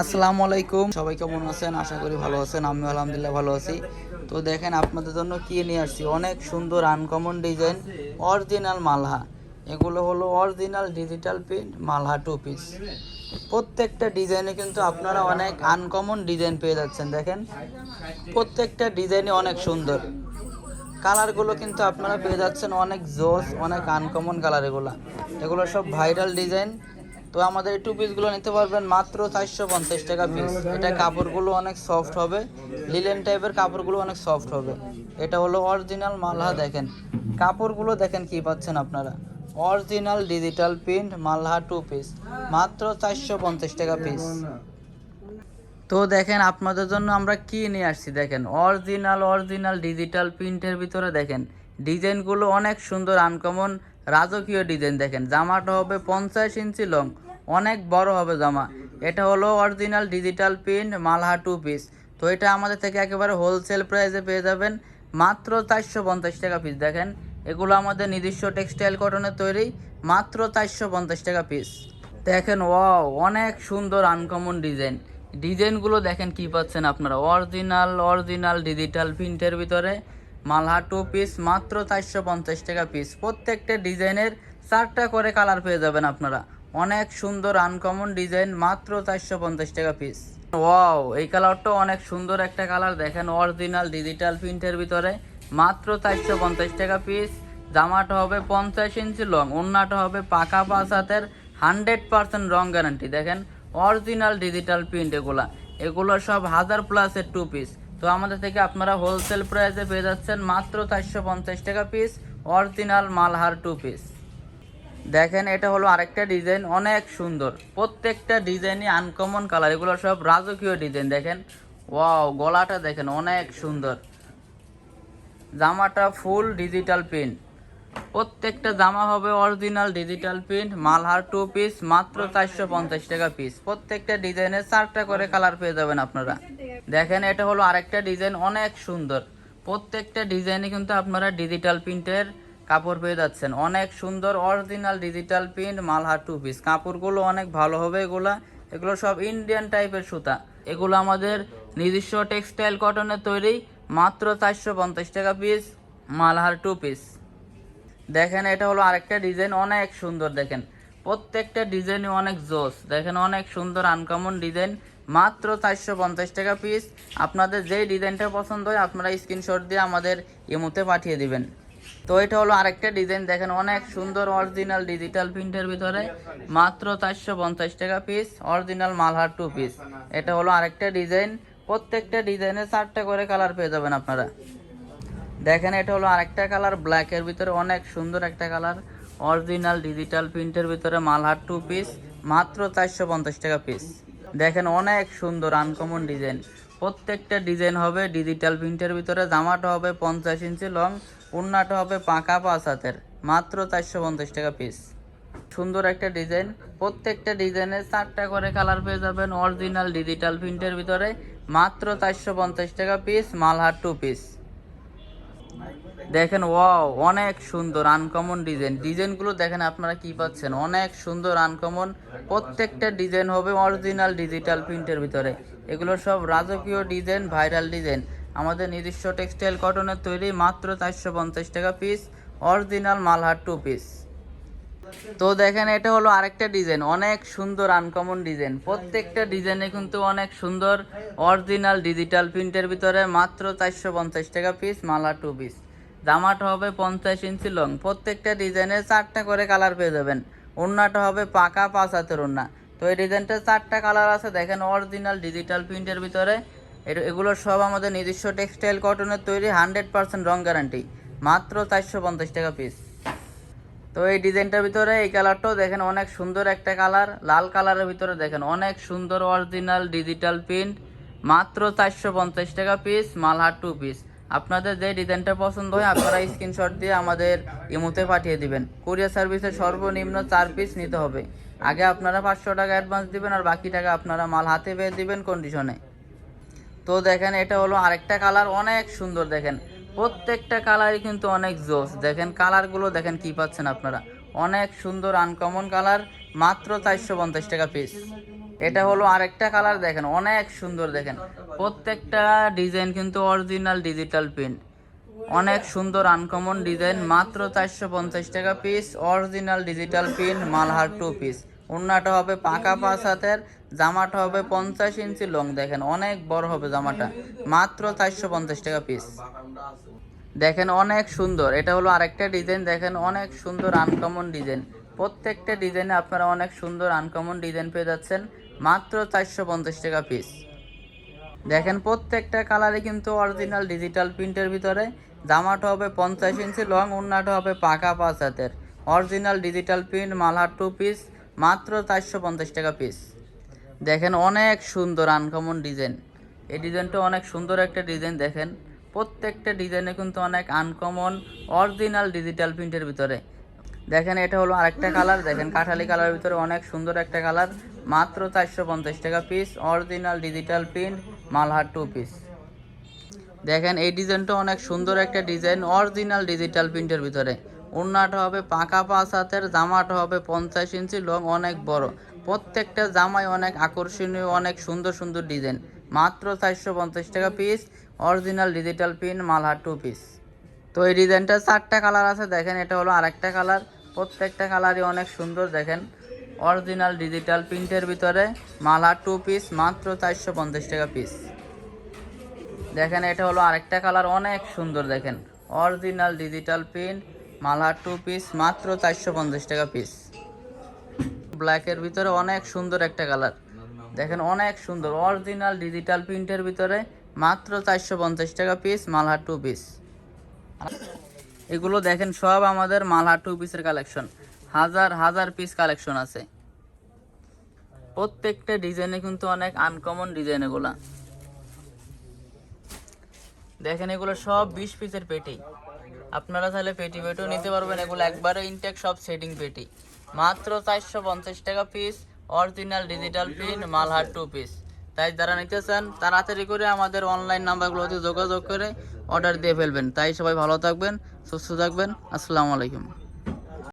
আসসালামু আলাইকুম। সবাই কেমন আছেন? আশা করি ভালো আছেন। আমি আলহামদুলিল্লাহ ভালো আছি। তো দেখেন, আপনাদের জন্য কি নিয়ে আসছি? অনেক সুন্দর আনকমন ডিজাইন অরিজিনাল মালহা। এগুলো হলো অরিজিনাল ডিজিটাল প্রিন্ট মালহা টু পিস প্রত্যেকটা ডিজাইনে কিন্তু আপনারা অনেক আনকমন ডিজাইন পেয়ে যাচ্ছেন। দেখেন, প্রত্যেকটা ডিজাইনই অনেক সুন্দর। কালারগুলো কিন্তু আপনারা পেয়ে যাচ্ছেন অনেক জোস, অনেক আনকমন কালার এগুলো। এগুলো সব ভাইরাল ডিজাইন তো আমাদের এই টু পিসগুলো নিতে পারবেন মাত্র চারশো পঞ্চাশ টাকা পিস এটা কাপড়গুলো অনেক সফট হবে। লিলেন টাইপের কাপড়গুলো অনেক সফট হবে। এটা হলো অরিজিনাল মালহা দেখেন। কাপড়গুলো দেখেন কি পাচ্ছেন আপনারা। অরিজিনাল ডিজিটাল প্রিন্ট মালহা টু পিস মাত্র চারশো পঞ্চাশ টাকা পিস তো দেখেন আপনাদের জন্য আমরা কি নিয়ে আসছি দেখেন। অরিজিনাল অরিজিনাল ডিজিটাল প্রিন্টের ভিতরে দেখেন। ডিজাইনগুলো অনেক সুন্দর আনকমন রাজকীয় ডিজাইন দেখেন। জামাটা হবে পঞ্চাশ ইঞ্চি লং অনেক বড় হবে জামা। এটা হলো অরিজিনাল ডিজিটাল প্রিন্ট মালহা টু পিস তো এটা আমাদের থেকে একেবারে হোলসেল প্রাইসে পেয়ে যাবেন মাত্র চারশো পঞ্চাশ টাকা পিস দেখেন, এগুলো আমাদের নিজস্ব টেক্সটাইল কটনের তৈরি, মাত্র চারশো পঞ্চাশ টাকা পিস দেখেন ওয়াও অনেক সুন্দর আনকমন ডিজাইন ডিজাইনগুলো দেখেন কি পাচ্ছেন আপনারা। অরিজিনাল অরিজিনাল ডিজিটাল প্রিন্টের ভিতরে মালহা টু পিস মাত্র চারশো পঞ্চাশ টাকা পিস প্রত্যেকটা ডিজাইনের চারটা করে কালার পেয়ে যাবেন আপনারা। অনেক সুন্দর আনকমন ডিজাইন মাত্র চারশো পঞ্চাশ টাকা পিস ওয়াও এই কালারটাও অনেক সুন্দর একটা কালার দেখেন অরিজিনাল ডিজিটাল প্রিন্টের ভিতরে, মাত্র চারশো পঞ্চাশ টাকা পিস জামাটা হবে পঞ্চাশ ইঞ্চি লং ওন্নাটা হবে পাকা পাঁচ হাতের হান্ড্রেড পার্সেন্ট রং গ্যারান্টি দেখেন অরিজিনাল ডিজিটাল প্রিন্ট এগুলা। এগুলো সব হাজার প্লাসের টু পিস তো আমাদের থেকে আপনারা হোলসেল প্রাইসে পেয়ে যাচ্ছেন মাত্র চারশো পঞ্চাশ টাকা পিস অরিজিনাল মালহার টু পিস দেখেন, এটা হলো আরেকটা ডিজাইন, অনেক সুন্দর। প্রত্যেকটা ডিজাইনই আনকমন কালার এগুলো সব রাজকীয় ডিজাইন, দেখেন। ওয়াও গলাটা দেখেন, অনেক সুন্দর। জামাটা ফুল ডিজিটাল প্রিন্ট প্রত্যেকটা জামা হবে অরিজিনাল ডিজিটাল প্রিন্ট মালহার টু পিস মাত্র চারশো পঞ্চাশ টাকা পিস প্রত্যেকটা ডিজাইনের চারটা করে কালার পেয়ে যাবেন আপনারা। দেখেন, এটা হলো আরেকটা ডিজাইন, অনেক সুন্দর। প্রত্যেকটা ডিজাইনে কিন্তু আপনারা ডিজিটাল প্রিন্টের কাপড় পেয়ে যাচ্ছেন। অনেক সুন্দর অরিজিনাল ডিজিটাল প্রিন্ট মালহার টু পিস কাপড়গুলো অনেক ভালো হবে এগুলা। এগুলো সব ইন্ডিয়ান টাইপের সুতা। এগুলো আমাদের নিজস্ব টেক্সটাইল কটনের তৈরি। মাত্র চারশো পঞ্চাশ টাকা পিস মালহার টু পিস দেখেন, এটা হলো আরেকটা ডিজাইন অনেক সুন্দর, দেখেন। প্রত্যেকটা ডিজাইনই অনেক জোস। দেখেন, অনেক সুন্দর আনকমন ডিজাইন মাত্র চারশো পঞ্চাশ টাকা পিস আপনাদের যেই ডিজাইনটা পছন্দ হয়, আপনারা স্ক্রিনশট দিয়ে আমাদের ইমোতে পাঠিয়ে দিবেন। তো এটা হলো আরেকটা ডিজাইন দেখেন অনেক সুন্দর অরিজিনাল ডিজিটাল প্রিন্টের ভিতরে। মাত্র চারশো পঞ্চাশ টাকা পিস অরিজিনাল মালহার টু পিস এটা হলো আরেকটা ডিজাইন প্রত্যেকটা ডিজাইনে চারটা করে কালার পেয়ে যাবেন আপনারা। দেখেন এটা হলো আরেকটা কালার ব্ল্যাকের ভিতরে অনেক সুন্দর একটা কালার অরিজিনাল ডিজিটাল প্রিন্টের ভিতরে মালহার টু পিস মাত্র চারশো পঞ্চাশ টাকা পিস দেখেন অনেক সুন্দর আনকমন ডিজাইন প্রত্যেকটা ডিজাইন হবে ডিজিটাল প্রিন্টের ভিতরে, জামাটা হবে পঞ্চাশ ইঞ্চি লং উন্নাটা হবে পাঁকা পাঁচ হাতের, মাত্র চারশো পঞ্চাশ টাকা পিস সুন্দর একটা ডিজাইন প্রত্যেকটা ডিজাইনে চারটা করে কালার পেয়ে যাবেন অরিজিনাল ডিজিটাল প্রিন্টের ভিতরে, মাত্র চারশো পঞ্চাশ টাকা পিস মালহার টু পিস দেখেন ওয়াও অনেক সুন্দর আনকমন ডিজাইন ডিজাইনগুলো দেখেন আপনারা কি পাচ্ছেন? অনেক সুন্দর আনকমন প্রত্যেকটা ডিজাইন হবে অরিজিনাল ডিজিটাল প্রিন্টের ভিতরে। এগুলো সব রাজকীয় ডিজাইন ভাইরাল ডিজাইন আমাদের নিজস্ব টেক্সটাইল কটনের তৈরি মাত্র চারশো পঞ্চাশ টাকা পিস অরিজিনাল মালহার টু পিস তো দেখেন, এটা হলো আরেকটা ডিজাইন অনেক সুন্দর আনকমন ডিজাইন প্রত্যেকটা ডিজাইনে কিন্তু অনেক সুন্দর অরিজিনাল ডিজিটাল প্রিন্টের ভিতরে মাত্র চারশো পঞ্চাশ টাকা পিস মালা টু পিস জামাটা হবে পঞ্চাশ ইঞ্চি লং প্রত্যেকটা ডিজাইনে চারটা করে কালার পেয়ে যাবেন। ওড়নাটা হবে পাকা পাঁচ হাতের ওড়না। তো এই ডিজাইনটা চারটা কালার আছে, দেখেন অরিজিনাল ডিজিটাল প্রিন্টের ভিতরে। এগুলো সব আমাদের নিজস্ব টেক্সটাইল কটনের তৈরি হান্ড্রেড পার্সেন্ট রং গ্যারান্টি। মাত্র চারশো পঞ্চাশ টাকা পিস তো এই ডিজাইনটার ভিতরে এই কালারটাও দেখেন অনেক সুন্দর একটা কালার। লাল কালারের ভিতরে দেখেন অনেক সুন্দর অরিজিনাল ডিজিটাল প্রিন্ট মাত্র চারশো পঞ্চাশ টাকা পিস মালহার টু পিস আপনাদের যে ডিজাইনটা পছন্দ হয় আপনারা স্ক্রিনশট দিয়ে আমাদের ইমোতে পাঠিয়ে দিবেন। কুরিয়ার সার্ভিসে সর্বনিম্ন চার পিস নিতে হবে। আগে আপনারা পাঁচশো টাকা অ্যাডভান্স দিবেন আর বাকি টাকা আপনারা মাল হাতে পেয়ে দিবেন কন্ডিশনে তো দেখেন এটা হলো আরেকটা কালার, অনেক সুন্দর দেখেন। প্রত্যেকটা কালারই কিন্তু অনেক জোস। দেখেন কালারগুলো দেখেন কি পাচ্ছেন আপনারা। অনেক সুন্দর আনকমন কালার, মাত্র চারশো পঞ্চাশ টাকা পিস এটা হলো আরেকটা কালার দেখেন, অনেক সুন্দর দেখেন। প্রত্যেকটা ডিজাইন কিন্তু অরিজিনাল ডিজিটাল প্রিন্ট অনেক সুন্দর আনকমন ডিজাইন মাত্র চারশো পঞ্চাশ টাকা পিস অরিজিনাল ডিজিটাল প্রিন্ট মালহার টু পিস ওন্নাটা হবে পাকা পাঁচ হাতের, জামাটা হবে পঞ্চাশ ইঞ্চি লং দেখেন অনেক বড় হবে জামাটা। মাত্র চারশো পঞ্চাশ টাকা পিস দেখেন অনেক সুন্দর, এটা হলো আরেকটা ডিজাইন দেখেন অনেক সুন্দর আনকমন ডিজাইন প্রত্যেকটা ডিজাইনে আপনারা অনেক সুন্দর আনকমন ডিজাইন পেয়ে যাচ্ছেন, মাত্র চারশো পঞ্চাশ টাকা পিস দেখেন প্রত্যেকটা কালারে কিন্তু অরিজিনাল ডিজিটাল প্রিন্টের ভিতরে। জামাটা হবে পঞ্চাশ ইঞ্চি লং উন্নাটা হবে পাকা পাঁচ হাতের। অরিজিনাল ডিজিটাল প্রিন্ট মালহার টু পিস মাত্র চারশো পঞ্চাশ টাকা পিস দেখেন অনেক সুন্দর আনকমন ডিজাইন এই ডিজাইনটা অনেক সুন্দর একটা ডিজাইন দেখেন। প্রত্যেকটা ডিজাইনে কিন্তু অনেক আনকমন অরিজিনাল ডিজিটাল প্রিন্টের ভিতরে। দেখেন এটা হলো আরেকটা কালার দেখেন কাঠালি কালারের ভিতরে অনেক সুন্দর একটা কালার মাত্র চারশো পঞ্চাশ টাকা পিস অরিজিনাল ডিজিটাল প্রিন্ট মালহার টু পিস দেখেন এই ডিজাইনটা অনেক সুন্দর একটা ডিজাইন অরিজিনাল ডিজিটাল প্রিন্টের ভিতরে। ওড়নাটা হবে, পাকা পাঁচ হাতের জামাটা হবে পঞ্চাশ ইঞ্চি লং অনেক বড়। প্রত্যেকটা জামাই অনেক আকর্ষণীয়, অনেক সুন্দর সুন্দর ডিজাইন। মাত্র চারশো পঞ্চাশ টাকা পিস অরিজিনাল ডিজিটাল প্রিন্ট মালহার টু পিস তো এই ডিজাইনটা চারটা কালার আছে, দেখেন এটা হলো আরেকটা কালার প্রত্যেকটা কালারই অনেক সুন্দর, দেখেন। অরিজিনাল ডিজিটাল প্রিন্টের ভিতরে মালহার টু পিস মাত্র চারশো পঞ্চাশ টাকা পিস দেখেন এটা হলো আরেকটা কালার অনেক সুন্দর, দেখেন। অরিজিনাল ডিজিটাল প্রিন্ট মালহার টু পিস মাত্র চারশো পঞ্চাশ টাকা পিস ব্ল্যাকের ভিতরে অনেক সুন্দর একটা কালার দেখেন অনেক সুন্দর অরিজিনাল ডিজিটাল প্রিন্টের ভিতরে মাত্র চারশো পঞ্চাশ টাকা পিস মালহার টু পিস এগুলো দেখেন সব আমাদের মালহার টু পিসের কালেকশন হাজার হাজার পিস কালেকশন আছে। প্রত্যেকটা ডিজাইনে কিন্তু অনেক আনকমন ডিজাইন এগুলা। দেখেন এগুলো সব বিশ পিসের পেটি। আপনারা তাহলে পেটি পেটিও নিতে পারবেন। এগুলো একবারে ইনটেক সব সেটিং পেটি। মাত্র চারশো পঞ্চাশ টাকা পিস অরিজিনাল ডিজিটাল প্রিন্ট মালহার টু পিস তাই যারা নিতে চান তাড়াতাড়ি করে আমাদের অনলাইন নাম্বারগুলোতে যোগাযোগ করে অর্ডার দিয়ে ফেলবেন। তাই সবাই ভালো থাকবেন সুস্থ থাকবেন। আসসালামু আলাইকুম।